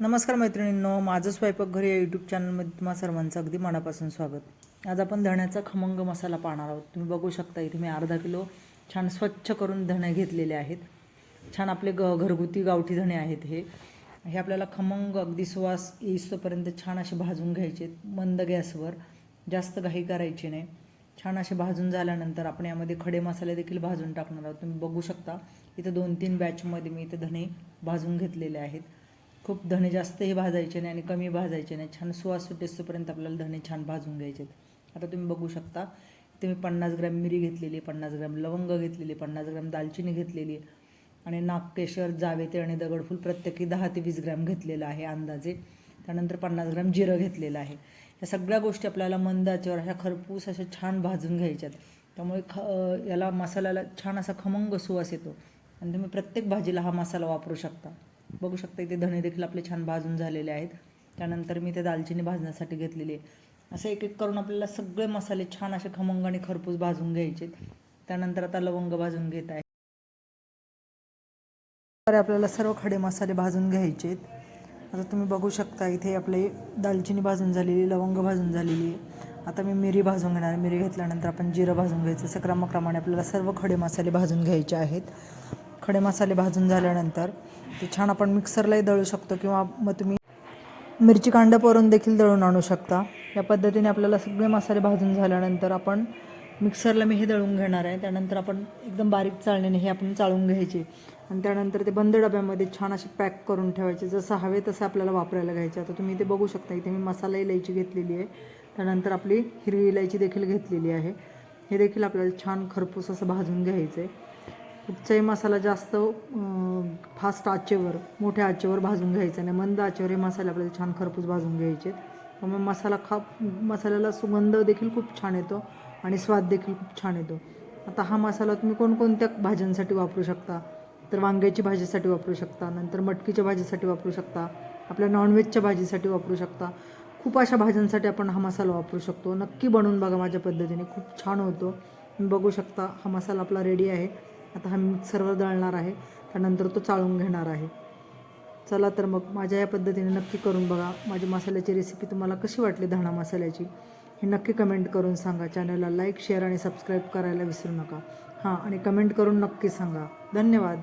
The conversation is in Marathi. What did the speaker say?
नमस्कार मैत्रिणींनो माझं स्वयंपाक घरी या यूट्यूब चॅनलमध्ये तुम्हा सर्वांचं अगदी मनापासून स्वागत. आज आपण धण्याचा खमंग मसाला पाहणार आहोत. तुम्ही बघू शकता इथे मी अर्धा किलो छान स्वच्छ करून धणे घेतलेले आहेत. छान आपले ग घरगुती गावठी धणे आहेत हे. हे आपल्याला खमंग अगदी सुवास येईस्तोपर्यंत छान असे भाजून घ्यायचे मंद गॅसवर. जास्त घाई करायची नाही. छान असे भाजून झाल्यानंतर आपण यामध्ये खडे मसाले देखील भाजून टाकणार आहोत. तुम्ही बघू शकता इथं दोन तीन बॅचमध्ये मी इथे धणे भाजून घेतलेले आहेत. खूप धणे जास्तही भाजायचे नाही आणि कमी भाजायचे नाही. छान सुवास सुटेस्तोपर्यंत आपल्याला धणे छान भाजून घ्यायचे आहेत आता तुम्ही बघू शकता तुम्ही मी पन्नास ग्रॅम मिरी घेतलेली पन्नास ग्रॅम लवंग घेतलेली पन्नास ग्रॅम दालचिनी घेतलेली आहे आणि नागकेशर जावेते आणि दगडफूल प्रत्येकी दहा ते वीस ग्रॅम घेतलेलं आहे अंदाजे. त्यानंतर पन्नास ग्रॅम जिरं घेतलेलं आहे. या सगळ्या गोष्टी आपल्याला मंदाच्यावर अशा खरपूस अशा छान भाजून घ्यायच्यात. त्यामुळे ख याला मसाल्याला छान असा खमंग सुवास येतो. आणि तुम्ही प्रत्येक भाजीला हा मसाला वापरू शकता. बघू शकता इथे धणे देखील आपले छान भाजून झालेले आहेत. त्यानंतर मी ते दालचिनी भाजण्यासाठी घेतलेली आहे. असं एक एक करून आपल्याला सगळे मसाले छान असे खमंग आणि खरपूस भाजून घ्यायचे त्यानंतर आता लवंग भाजून घेत आहे. तर आपल्याला सर्व खडे मसाले भाजून घ्यायचे आता तुम्ही बघू शकता इथे आपले दालचिनी भाजून झालेली लवंग भाजून झालेली आहे. आता मी मिरी भाजून घेणार मिरी घेतल्यानंतर आपण जिरं भाजून घ्यायचं असं क्रमाक्रमाने आपल्याला सर्व खडे मसाले भाजून घ्यायचे आहेत. खडे मसाले भाजून झाल्यानंतर ते छान आपण मिक्सरलाही दळू शकतो किंवा मग तुम्ही मिरची कांड परून देखील दळून आणू शकता. या पद्धतीने आपल्याला सगळे मसाले भाजून झाल्यानंतर आपण मिक्सरला मी हे दळून घेणार आहे. त्यानंतर आपण एकदम बारीक चाळणीने हे आपण चाळून घ्यायचे. आणि त्यानंतर ते बंद डब्यामध्ये छान असे पॅक करून ठेवायचे. जसं हवे तसं आपल्याला वापरायला घ्यायचे. आता तुम्ही ते बघू शकता इथे मी मसाला इलायची घेतलेली आहे. त्यानंतर आपली हिरवी इलायची देखील घेतलेली आहे. हे देखील आपल्याला छान खरपूस असं भाजून घ्यायचं आहे कुठचाही मसाला जास्त फास्ट आचेवर मोठ्या आचेवर भाजून घ्यायचा नाही. मंद आचेवर हे मसाले आपल्याला छान खरपूस भाजून घ्यायचे त्यामुळे मसाला खा मसाल्याला सुगंध देखील खूप छान येतो आणि स्वाद देखील खूप छान येतो. आता हा मसाला तुम्ही कोणकोणत्या भाज्यांसाठी वापरू शकता? तर वांग्याची भाजीसाठी वापरू शकता नंतर मटकीच्या भाजीसाठी वापरू शकता आपल्या नॉनव्हेजच्या भाजीसाठी वापरू शकता. खूप अशा भाज्यांसाठी आपण हा मसाला वापरू शकतो. नक्की बनवून बघा माझ्या पद्धतीने. खूप छान होतो. तुम्ही बघू शकता हा मसाला आपला रेडी आहे. आता हा मिक्सरवर दळणार आहे त्यानंतर तो चाळून घेणार आहे. चला तर मग माझ्या या पद्धतीने नक्की करून बघा माझी मसाल्याची रेसिपी तुम्हाला कशी वाटली धणा मसाल्याची हे नक्की कमेंट करून सांगा. चॅनलला लाईक शेअर आणि सबस्क्राईब करायला विसरू नका. हां आणि कमेंट करून नक्की सांगा. धन्यवाद.